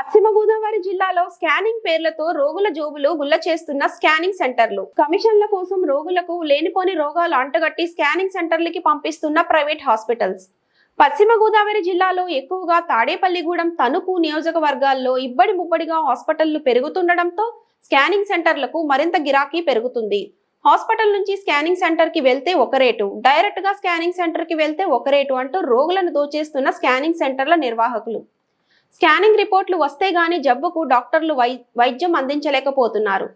పశ్చిమ గోదావరి జిల్లాలో స్కానింగ్ పేర్లతో రోగుల జోబులు గుల్ల చేస్తున్న స్కానింగ్ సెంటర్లు. కమిషన్ల కోసం రోగులకు లేనిపోని రోగాలు అంటగట్టి స్కానింగ్ సెంటర్లకి పంపిస్తున్న ప్రైవేట్ హాస్పిటల్స్. పశ్చిమ గోదావరి జిల్లాలో ఎక్కువగా తాడేపల్లిగూడెం తణుకు నియోజకవర్గాల్లో ఇబ్బడి ముబ్బడిగా హాస్పిటళ్ళు పెరుగుతుండటంతో స్కానింగ్ సెంటర్లకు మరింత గిరాకీ పెరుగుతుంది. హాస్పిటల్ నుంచి స్కానింగ్ సెంటర్కి వెళ్తే ఒక రేటు డైరెక్ట్గా స్కానింగ్ సెంటర్కి వెళ్తే ఒక రేటు అంటూ రోగులను దోచేస్తున్న స్కానింగ్ సెంటర్ల నిర్వాహకులు. స్కానింగ్ రిపోర్ట్లు వస్తే గానీ జబ్బుకు డాక్టర్లు వై వైద్యం అందించలేకపోతున్నారు.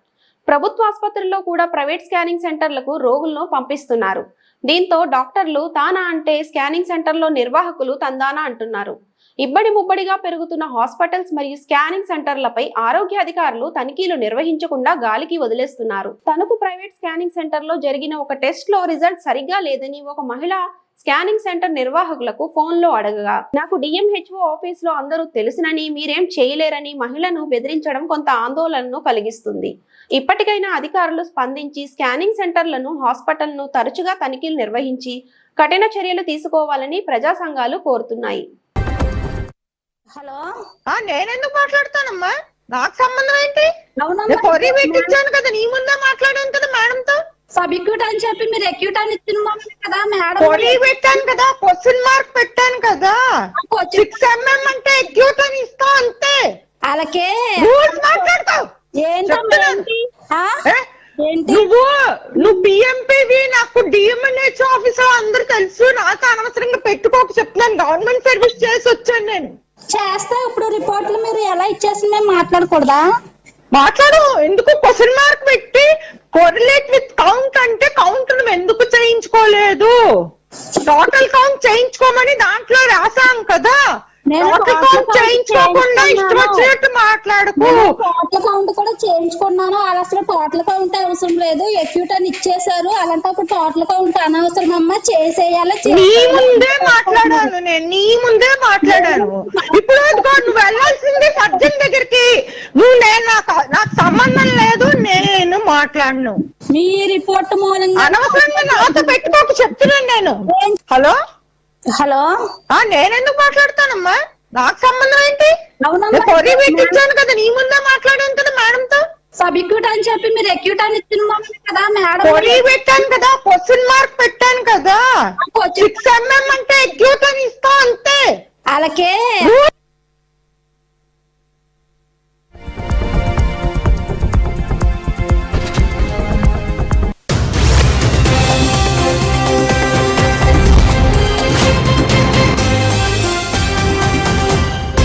ప్రభుత్వ ఆసుపత్రుల్లో కూడా ప్రైవేట్ స్కానింగ్ సెంటర్లకు రోగులను పంపిస్తున్నారు. దీంతో డాక్టర్లు తానా అంటే స్కానింగ్ సెంటర్లో నిర్వాహకులు తందానా అంటున్నారు. ఇబ్బడి ముబ్బడిగా పెరుగుతున్న హాస్పిటల్స్ మరియు స్కానింగ్ సెంటర్లపై ఆరోగ్య అధికారులు తనిఖీలు నిర్వహించకుండా గాలికి వదిలేస్తున్నారు. తనకు ప్రైవేట్ స్కానింగ్ సెంటర్లో జరిగిన ఒక టెస్ట్లో రిజల్ట్ సరిగ్గా లేదని ఒక మహిళ స్కానింగ్ సెంటర్ నిర్వాహకులకు ఫోన్లో అడగగా నాకు డిఎంహెచ్ఓ ఆఫీస్లో అందరూ తెలుసునని మీరేం చేయలేరని మహిళను బెదిరించడం కొంత ఆందోళనను కలిగిస్తుంది. ఇప్పటికైనా అధికారులు స్పందించి స్కానింగ్ సెంటర్లను హాస్పిటల్ను తరచుగా తనిఖీలు నిర్వహించి కఠిన చర్యలు తీసుకోవాలని ప్రజా సంఘాలు కోరుతున్నాయి. హలో? ఆ నేనెందుకు మాట్లాడతానమ్మా? నాకు సంబంధం ఏంటి? కొరీ పెట్టించాను కదా నీ ముందే మాట్లాడాను కదా మేడం తో సబ్క్యూట్ అని చెప్పి మీరు ఎక్యూట్ అని కదా మేడం. కొరీ పెట్టాను కదా క్వశ్చన్ మార్క్ పెట్టాను కదా. సిక్స్ ఎంఎం అంటే ఎక్యూట్ అని ఇస్తా అంతే. అలాగే. రూల్స్ మాట్లాడతావు. ఏంటి? నువ్వు నువ్వు పిఎంపివి నాకు డిఎంఎన్హెచ్ ఆఫీసర్ అందరు తెలుసు. నాకు అనవసరంగా పెట్టుకోక చెప్తున్నాను. గవర్నమెంట్ సర్వీస్ చేసి వచ్చాను నేను. చేస్తా ఇప్పుడు రిపోర్ట్లు మీరు ఎలా ఇచ్చేసి మేము మాట్లాడకూడదా? మాట్లాడు ఎందుకు క్వశ్చన్ మార్క్ పెట్టి కోరిలేట్ విత్ కౌంట్ అంటే కౌంట్ ఎందుకు చేయించుకోలేదు? టోటల్ కౌంట్ చేయించుకోమని దాంట్లో రాసాం కదా. టోటల్ కౌంట్ count చేయించుకోకుండా ఇష్టం చేయించుకున్నాను. వచ్చినట్టు మాట్లాడుకు. నేను టోటల్ కౌంట్ కూడా చేయించుకున్నాను. అలా అసలు టోటల్ కౌంట్ అవసరం లేదు. ఎక్యూట్ అని ఇచ్చేసారు అలాంటప్పుడు టోటల్ కౌంట్ అనవసరం అమ్మా చేసేయాలి నీ ముందే మాట్లాడాను నేను. నీ ముందే మాట్లాడాను. ఇప్పుడు నువ్వు వెళ్ళాల్సింది సర్జన్ దగ్గరికి. నువ్వు నేను నాకు నాకు సంబంధం లేదు. నేను మాట్లాడను. మీ రిపోర్ట్ మూలంగా అనవసరంగా నాతో పెట్టుకోక చెప్తున్నాను నేను. హలో? హలో? ఆ నేనెందుకు మాట్లాడతానమ్మా? నాకు సంబంధం ఏంటి? పెట్టించాను కదా నీ ముందే మాట్లాడాను కదా మేడం తో సబ్క్యూట్ అని చెప్పి మీరు ఎక్యూట్ అని కదా మేడం. పెట్టాను కదా క్వశ్చన్ మార్క్ పెట్టాను కదా. సిక్స్ ఎంఎం అంటే ఎక్యూట్ అని ఇస్తా అంతే. అలాగే.